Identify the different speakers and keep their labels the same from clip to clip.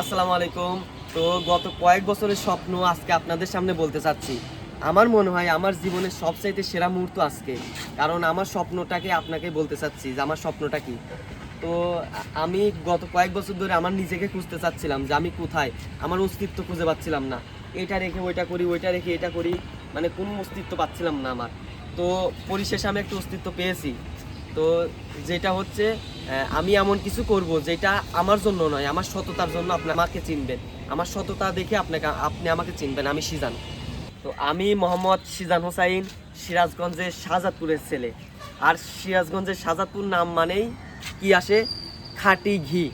Speaker 1: আসসালামু আলাইকুম। তো গত কয়েক বছরের স্বপ্ন আজকে আপনাদের সামনে বলতে চাচ্ছি। আমার মনে হয় আমার জীবনের সবচাইতে সেরা মুহূর্ত আজকে। কারণ আমার স্বপ্নটাকে আপনাকে বলতে চাচ্ছি যে আমার স্বপ্নটা কি? তো আমি গত কয়েক বছর ধরে আমার নিজেকে খুঁজতে চাচ্ছিলাম যে আমি কোথায়? আমার অস্তিত্ব খুঁজে পাচ্ছিলাম না। এটা রেখে ওইটা করি, ওইটা রেখে এটা করি মানে কোনো অস্তিত্ব পাচ্ছিলাম না আমার। তো পরিশেষে আমি একটা অস্তিত্ব পেয়েছি। তো যেটা হচ্ছে আমি এমন কিছু করব যেটা আমার জন্য নয়, আমার সততার জন্য আপনি আমাকে চিনবেন। আমার সততা দেখে আপনাকে, আপনি আমাকে চিনবেন, আমি সিজান। তো আমি মোহাম্মদ সিজান হোসাইন, সিরাজগঞ্জের শাহজাদপুরের ছেলে। আর সিরাজগঞ্জের শাহজাদপুর নাম মানেই কি আসে? খাঁটি ঘি।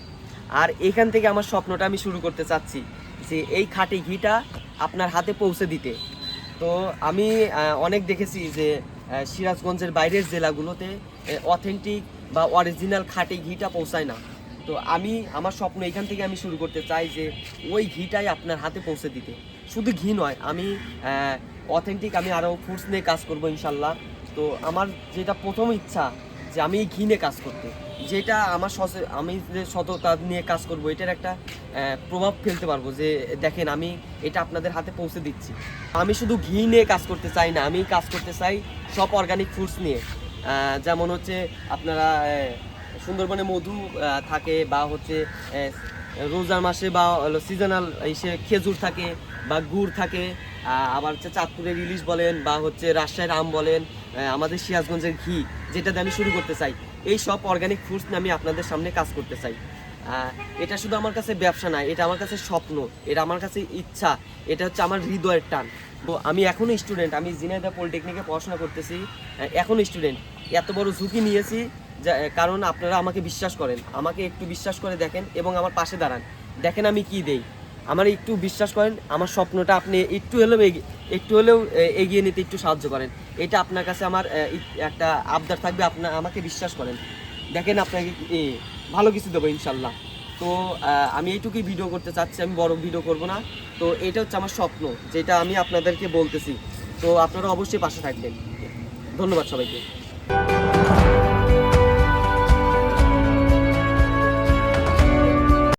Speaker 1: আর এখান থেকে আমার স্বপ্নটা আমি শুরু করতে চাচ্ছি যে এই খাঁটি ঘিটা আপনার হাতে পৌঁছে দিতে। তো আমি অনেক দেখেছি যে সিরাজগঞ্জের বাইরের জেলাগুলোতে অথেন্টিক বা অরিজিনাল খাটে ঘিটা পৌঁছায় না। তো আমি, আমার স্বপ্ন এখান থেকে আমি শুরু করতে চাই যে ওই ঘিটাই আপনার হাতে পৌঁছে দিতে। শুধু ঘি নয়, আমি অথেন্টিক আমি আরও ফুডস নিয়ে কাজ করব ইনশাল্লাহ। তো আমার যেটা প্রথম ইচ্ছা যে আমি ঘি নিয়ে কাজ করতে। যেটা আমার আমি যে সততা নিয়ে কাজ করব, এটার একটা প্রভাব ফেলতে পারব যে, দেখেন আমি এটা আপনাদের হাতে পৌঁছে দিচ্ছি। আমি শুধু ঘি নিয়ে কাজ করতে চাই না, আমি কাজ করতে চাই সব অর্গানিক ফুডস নিয়ে। যেমন হচ্ছে আপনারা সুন্দরবনে মধু থাকে বা হচ্ছে রোজার মাসে বা সিজনাল এসে খেজুর থাকে বা গুড় থাকে। আবার হচ্ছে চাঁদপুরের ইলিশ বলেন বা হচ্ছে রাজশাহীর আম বলেন আমাদের সিরাজগঞ্জের ঘি যেটা আমি শুরু করতে চাই। এই সব অর্গানিক ফুডস নিয়ে আমি আপনাদের সামনে কাজ করতে চাই। এটা শুধু আমার কাছে ব্যবসা নয় এটা আমার কাছে স্বপ্ন এটা আমার কাছে ইচ্ছা এটা হচ্ছে আমার হৃদয়ের টান। তো আমি এখনও স্টুডেন্ট আমি জিনাইদা পলিটেকনিকে পড়াশোনা করতেছি আহ, এখনও স্টুডেন্ট এত বড় ঝুঁকি নিয়েছি কারণ আপনারা আমাকে বিশ্বাস করেন আমাকে একটু বিশ্বাস করে দেখেন এবং আমার পাশে দাঁড়ান। দেখেন আমি কি দেই। আমার একটু বিশ্বাস করেন, আমার স্বপ্নটা আপনি একটু হলেও একটু হলেও এগিয়ে নিতে একটু সাহায্য করেন। এটা আপনার কাছে আমার একটা আবদার থাকবে আপনার আমাকে বিশ্বাস করেন। দেখেন আপনাকে ভালো কিছু দেবো ইনশাল্লাহ। তো আমি এইটুকুই ভিডিও করতে চাচ্ছি, আমি বড় ভিডিও করব না। তো, এটা হচ্ছে আমার স্বপ্ন, যেটা আমি আপনাদেরকে বলতেছি। তো, আপনারা অবশ্যই পাশে থাকবেন। ধন্যবাদ সবাইকে।